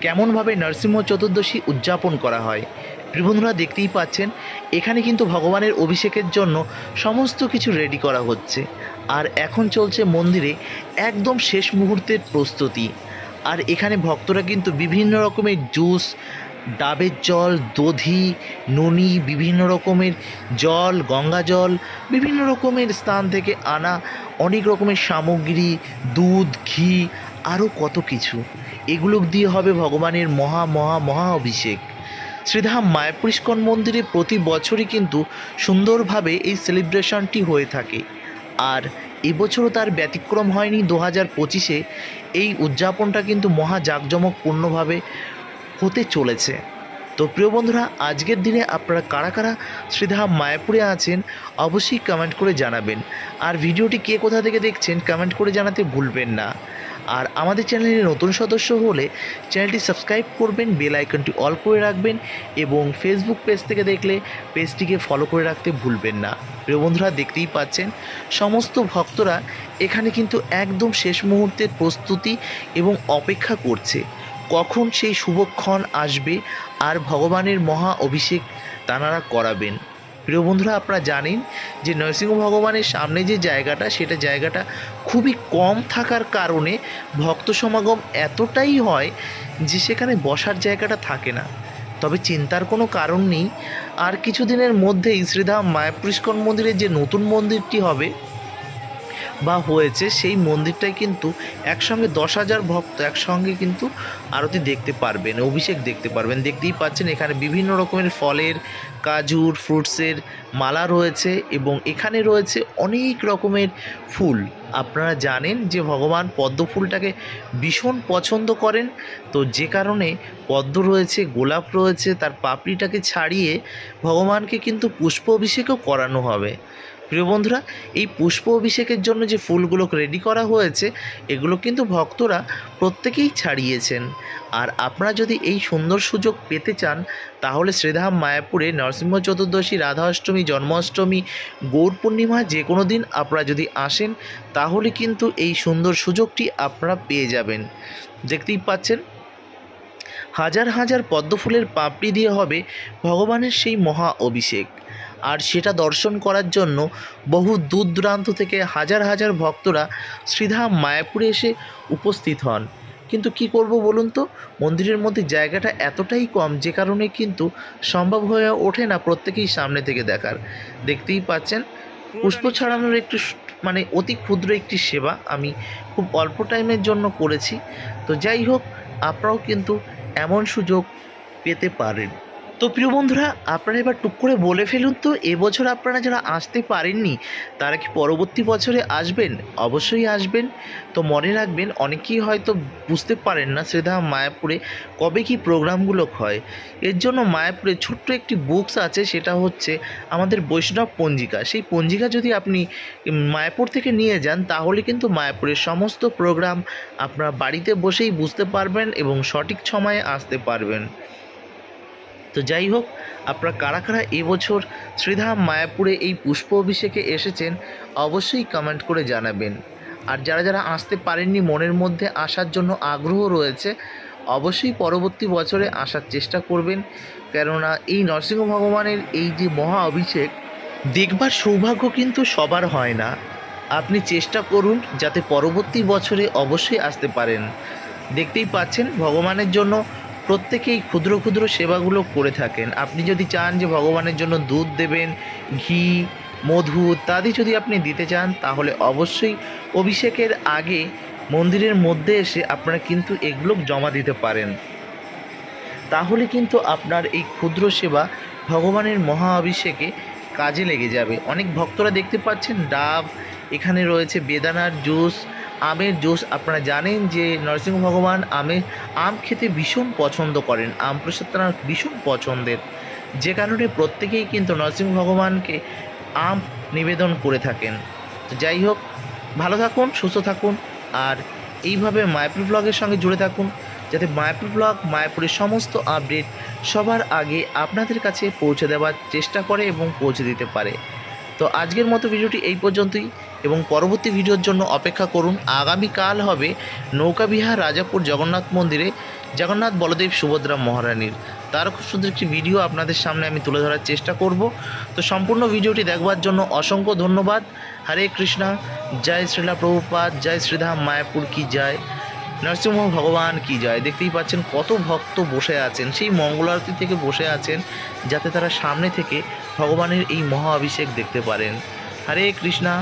কেমনভাবে নরসিংহ চতুর্দশী উদযাপন করা হয়? বন্ধুরা দেখতেই পাচ্ছেন, এখানে কিন্তু ভগবানের অভিষেকের জন্য সমস্ত কিছু রেডি করা হচ্ছে। আর এখন চলছে মন্দিরে একদম শেষ মুহূর্তের প্রস্তুতি। আর এখানে ভক্তরা কিন্তু বিভিন্ন রকমের জুস, ডাবের জল, দধি, ননি, বিভিন্ন রকমের জল, গঙ্গা জল, বিভিন্ন রকমের স্থান থেকে আনা অনেক রকমের সামগ্রী, দুধ, ঘি, আরও কত কিছু। এগুলো দিয়ে হবে ভগবানের মহা মহা মহা অভিষেক। শ্রীধাম মায়াপুর ইস্কন মন্দিরে প্রতি বছরই কিন্তু সুন্দরভাবে এই সেলিব্রেশনটি হয়ে থাকে। আর এবছরও তার ব্যতিক্রম হয়নি। দু হাজার পঁচিশে এই উদযাপনটা কিন্তু মহা জাঁকজমকপূর্ণভাবে হতে চলেছে। তো প্রিয় বন্ধুরা, আজকের দিনে আপনারা কারা কারা শ্রীধাম মায়াপুরে আছেন অবশ্যই কমেন্ট করে জানাবেন। আর ভিডিওটি কে কোথা থেকে দেখছেন কমেন্ট করে জানাতে ভুলবেন না। আর আমাদের চ্যানেলে নতুন সদস্য হলে চ্যানেলটি সাবস্ক্রাইব করবেন, বেল আইকনটি অল করে রাখবেন এবং ফেসবুক পেজ থেকে দেখলে পেজটিকে ফলো করে রাখতে ভুলবেন না। প্রিয় বন্ধুরা, দেখতেই পাচ্ছেন, সমস্ত ভক্তরা এখানে কিন্তু একদম শেষ মুহূর্তের প্রস্তুতি এবং অপেক্ষা করছে। কখন সেই শুভক্ষণ আসবে আর ভগবানের মহা অভিষেক তানারা করাবেন। প্রিয় বন্ধুরা, আপনারা জানেন যে নরসিংহ ভগবানের সামনে যে জায়গাটা, সেটা জায়গাটা খুবই কম থাকার কারণে ভক্ত সমাগম এতটাই হয় যে সেখানে বসার জায়গাটা থাকে না। তবে চিন্তার কোনো কারণ নেই। আর কিছুদিনের মধ্যেই শ্রীধাম মায়াপুরিস্কন মন্দিরের যে নতুন মন্দিরটি হবে বা হয়েছে, সেই মন্দিরটাই কিন্তু একসঙ্গে দশ হাজার ভক্ত একসঙ্গে কিন্তু আরতি দেখতে পারবেন, অভিষেক দেখতে পারবেন। দেখতেই পাচ্ছেন এখানে বিভিন্ন রকমের ফলের, কাজুর, ফ্রুটসের মালা রয়েছে এবং এখানে রয়েছে অনেক রকমের ফুল। আপনারা জানেন যে ভগবান পদ্ম ফুলটাকে ভীষণ পছন্দ করেন। তো যে কারণে পদ্ম রয়েছে, গোলাপ রয়েছে, তার পাপড়িটাকে ছাড়িয়ে ভগবানকে কিন্তু পুষ্প অভিষেকও করানো হবে। প্রিয় বন্ধুরা, এই পুষ্প অভিষেকের জন্য যে ফুলগুলো রেডি করা হয়েছে, এগুলো কিন্তু ভক্তরা প্রত্যেকেই ছাড়িয়েছেন। আর আপনারা যদি এই সুন্দর সুযোগ পেতে চান, তাহলে শ্রীধাম মায়াপুরে নরসিংহ চতুর্দশী রাধা অষ্টমী জন্মাষ্টমী, গৌর পূর্ণিমা যে কোনো দিন আপনারা যদি আসেন, তাহলে কিন্তু এই সুন্দর সুযোগটি আপনারা পেয়ে যাবেন। দেখতেই পাচ্ছেন, হাজার হাজার পদ্মফুলের পাপড়ি দিয়ে হবে ভগবানের সেই মহা অভিষেক। আর সেটা দর্শন করার জন্য বহু দূর দূরান্ত থেকে হাজার হাজার ভক্তরা শ্রীধাম মায়াপুরে এসে উপস্থিত হন। কিন্তু কি করব বলুন তো? মন্দিরের মধ্যে জায়গাটা এতটাই কম যে কারণে কিন্তু সম্ভব হয়ে ওঠে না প্রত্যেকেই সামনে থেকে দেখার। দেখতেই পাচ্ছেন, পুষ্প ছড়ানোর একটু মানে অতি ক্ষুদ্র একটি সেবা আমি খুব অল্প টাইমের জন্য করেছি। তো যাই হোক, আপনারাও কিন্তু এমন সুযোগ পেতে পারেন। তো প্রিয় বন্ধুরা, আপনারা এবার টুক করে বলে ফেলুন তো, এবছর আপনারা যারা আসতে পারেননি, তারা কি পরবর্তী বছরে আসবেন? অবশ্যই আসবেন। তো মনে রাখবেন, অনেকেই হয়তো বুঝতে পারেন না শ্রীধাম মায়াপুরে কবে কি প্রোগ্রামগুলো হয়। এর জন্য মায়াপুরে ছোট্ট একটি বুকস আছে, সেটা হচ্ছে আমাদের বৈষ্ণব পঞ্জিকা। সেই পঞ্জিকা যদি আপনি মায়াপুর থেকে নিয়ে যান, তাহলে কিন্তু মায়াপুরের সমস্ত প্রোগ্রাম আপনারা বাড়িতে বসেই বুঝতে পারবেন এবং সঠিক সময়ে আসতে পারবেন। তো যাই হোক, আপনারা কারা কারা এবছর শ্রীধাম মায়াপুরে এই পুষ্প অভিষেকে এসেছেন, অবশ্যই কমেন্ট করে জানাবেন। আর যারা যারা আসতে পারেননি মনের মধ্যে আসার জন্য আগ্রহ রয়েছে, অবশ্যই পরবর্তী বছরে আসার চেষ্টা করবেন। কেননা এই নরসিংহ ভগবানের এই যে মহা অভিষেক, দেখবার সৌভাগ্য কিন্তু সবার হয় না। আপনি চেষ্টা করুন যাতে পরবর্তী বছরে অবশ্যই আসতে পারেন। দেখতেই পাচ্ছেন, ভগবানের জন্য প্রত্যেকেই ক্ষুদ্র ক্ষুদ্র সেবাগুলো করে থাকেন। আপনি যদি চান যে ভগবানের জন্য দুধ দেবেন, ঘি, মধু ইত্যাদি যদি আপনি দিতে চান, তাহলে অবশ্যই অভিষেকের আগে মন্দিরের মধ্যে এসে আপনারা কিন্তু এগুলো জমা দিতে পারেন। তাহলে কিন্তু আপনার এই ক্ষুদ্র সেবা ভগবানের মহা অভিষেকে কাজে লেগে যাবে। অনেক ভক্তরা দেখতে পাচ্ছেন, ডাব, এখানে রয়েছে বেদানার জুস আমের জুস আপনারা জানেন যে নরসিংহ ভগবান আমের আম খেতে ভীষণ পছন্দ করেন, আম প্রসাদ তাঁর ভীষণ পছন্দের। যে কারণে প্রত্যেকেই কিন্তু নরসিংহ ভগবানকে আম নিবেদন করে থাকেন। তো যাই হোক, ভালো থাকুন, সুস্থ থাকুন, আর এইভাবে মায়াপুর ব্লগের সঙ্গে জুড়ে থাকুন, যাতে মায়াপুর ব্লগ, মায়াপুরের সমস্ত আপডেট সবার আগে আপনাদের কাছে পৌঁছে দেওয়ার চেষ্টা করে এবং পৌঁছে দিতে পারে। তো আজকের মতো ভিডিওটি এই পর্যন্তই। এবং পরবর্তী ভিডিওর জন্য অপেক্ষা করুন। আগামীকাল হবে নৌকাবিহার রাজাপুর জগন্নাথ মন্দিরে জগন্নাথ বলদেব সুভদ্রা মহারানীর। তার খুব সুন্দর একটি ভিডিও আপনাদের সামনে আমি তুলে ধরার চেষ্টা করব। তো সম্পূর্ণ ভিডিওটি দেখবার জন্য অসংখ্য ধন্যবাদ। হরে কৃষ্ণা, জয় শ্রীলা প্রভুপাদ, জয় শ্রীধাম মায়াপুর কি জয়, নরসিংহ ভগবান কি জয়। দেখতেই পাচ্ছেন কত ভক্ত বসে আছেন, সেই মঙ্গল আরতি থেকে বসে আছেন যাতে তারা সামনে থেকে ভগবানের এই মহা অভিষেক দেখতে পারেন। হরে কৃষ্ণা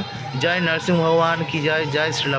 জয় নরসিংহ ভগবান কি জয় জয় শ্রীলা